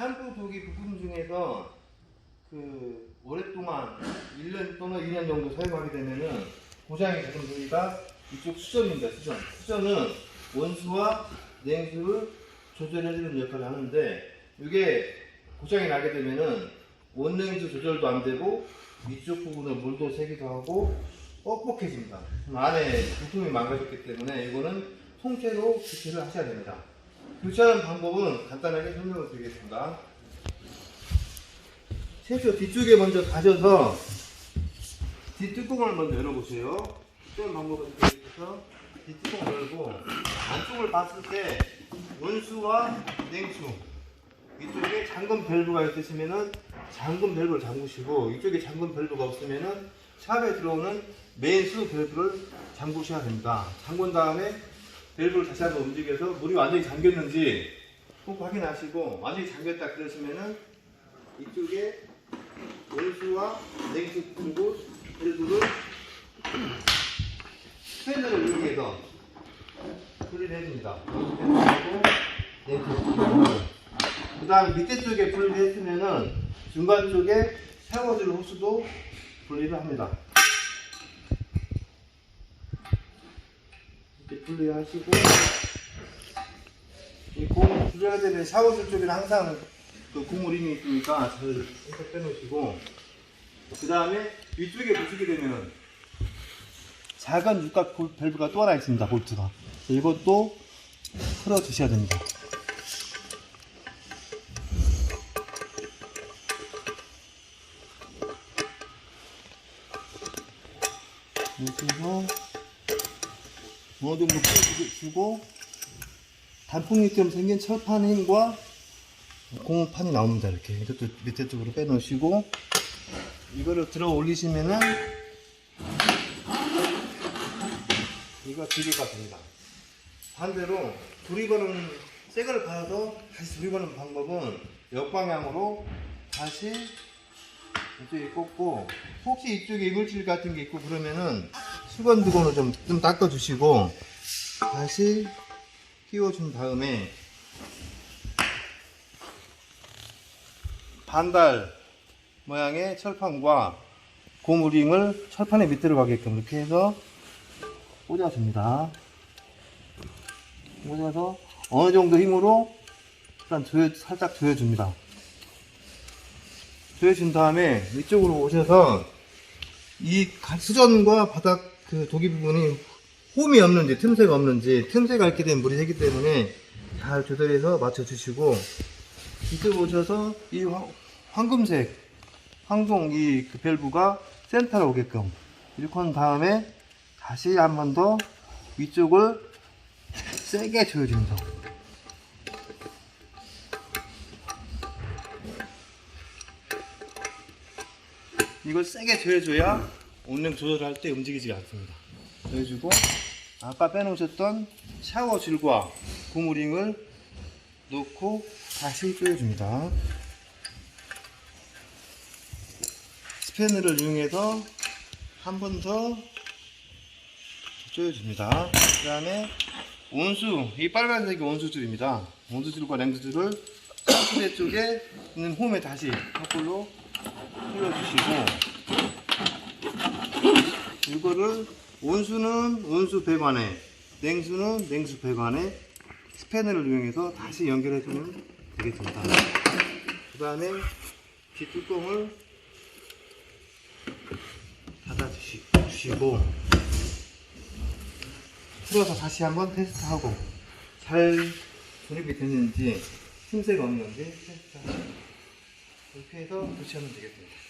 샴푸 도기 부품 중에서 그 오랫동안 1년 또는 2년 정도 사용하게 되면은 고장이 되는 부위가 이쪽 수전입니다. 수전. 수전은 원수와 냉수를 조절해주는 역할을 하는데 이게 고장이 나게 되면은 원냉수 조절도 안 되고 위쪽 부분은 물도 새기도 하고 뻑뻑해집니다. 안에 부품이 망가졌기 때문에 이거는 통째로 교체를 하셔야 됩니다. 교체하는 방법은 간단하게 설명을 드리겠습니다. 최초 뒤쪽에 먼저 가셔서 뒷뚜껑을 먼저 열어보세요. 특별한 방법은 이렇게 해서 뒷뚜껑을 열고 안쪽을 봤을 때 원수와 냉수 이쪽에 잠금 밸브가 있으시면은 잠금 밸브를 잠그시고 이쪽에 잠금 밸브가 없으면은 샵에 들어오는 매수 밸브를 잠그셔야 됩니다. 잠근 다음에 밸브를 다시 한번 움직여서 물이 완전히 잠겼는지 꼭 확인하시고 완전히 잠겼다 그러시면은 이쪽에 원수와 냉수 그리고 밸브를 스패너를 이용해서 분리를 해줍니다. 그 다음 밑에 쪽에 분리를 했으면은 중간 쪽에 샤워질 호스도 분리를 합니다. 이렇게 분리하시고 이공 분리할 때는 샤워질 쪽에는 항상 그 고무 림이 있으니까 잘 이렇게 빼놓으시고 그 다음에 위쪽에 보시게 되면 작은 육각 볼- 밸브가 또 하나 있습니다 볼트가 이것도 풀어 주셔야 됩니다. 이렇게 해서 어느 정도 풀어주고 단풍잎처럼 생긴 철판힘과 고무판이 나옵니다 이렇게. 이것도 밑에 쪽으로 빼놓으시고 이거를 들어 올리시면은 이거 두 개가 됩니다. 반대로 두리거는 새 거를 받아서 다시 두리거는 방법은 역방향으로 다시 이쪽에 꽂고 혹시 이쪽에 이물질 같은 게 있고 그러면은 수건 두건을 좀, 좀 닦아주시고 다시 끼워준 다음에 반달 모양의 철판과 고무링을 철판의 밑으로 가게끔 이렇게 해서 꽂아줍니다. 꽂아서 어느 정도 힘으로 일단 조여, 살짝 조여줍니다. 조여준 다음에 이쪽으로 오셔서 이 가- 수전과 바닥 그 도기 부분이 홈이 없는지 틈새가 없는지 틈새가 있게 되면 물이 새기 때문에 잘 조절해서 맞춰주시고 이쪽 오셔서 이 황- 황금색 황동 이그 밸브가 센터로 오게끔 이렇게 한 다음에 다시 한 번 더 위쪽을 세게 조여줍니다. 이걸 세게 조여줘야 온냉 조절할 때 움직이지 않습니다. 조여주고 아까 빼놓으셨던 샤워 줄과 고무링을 놓고 다시 조여줍니다. 스패너를 이용해서 한 번 더 조여줍니다. 그 다음에 온수, 이 빨간색이 온수줄입니다. 온수줄과 냉수줄을 샤프대 쪽에 있는 홈에 다시 거꾸로 흘려주시고 이 거를 온수는 온수 배관에 냉수는 냉수 배관에 스패너를 이용해서 다시 연결해주면 되겠습니다. 그 다음에 뒷뚜껑을 닫아주시고 풀어서 다시 한번 테스트하고 잘 조립이 됐는지 틈새가 없는지 테스트하고 이렇게 해서 교체하면 되겠습니다.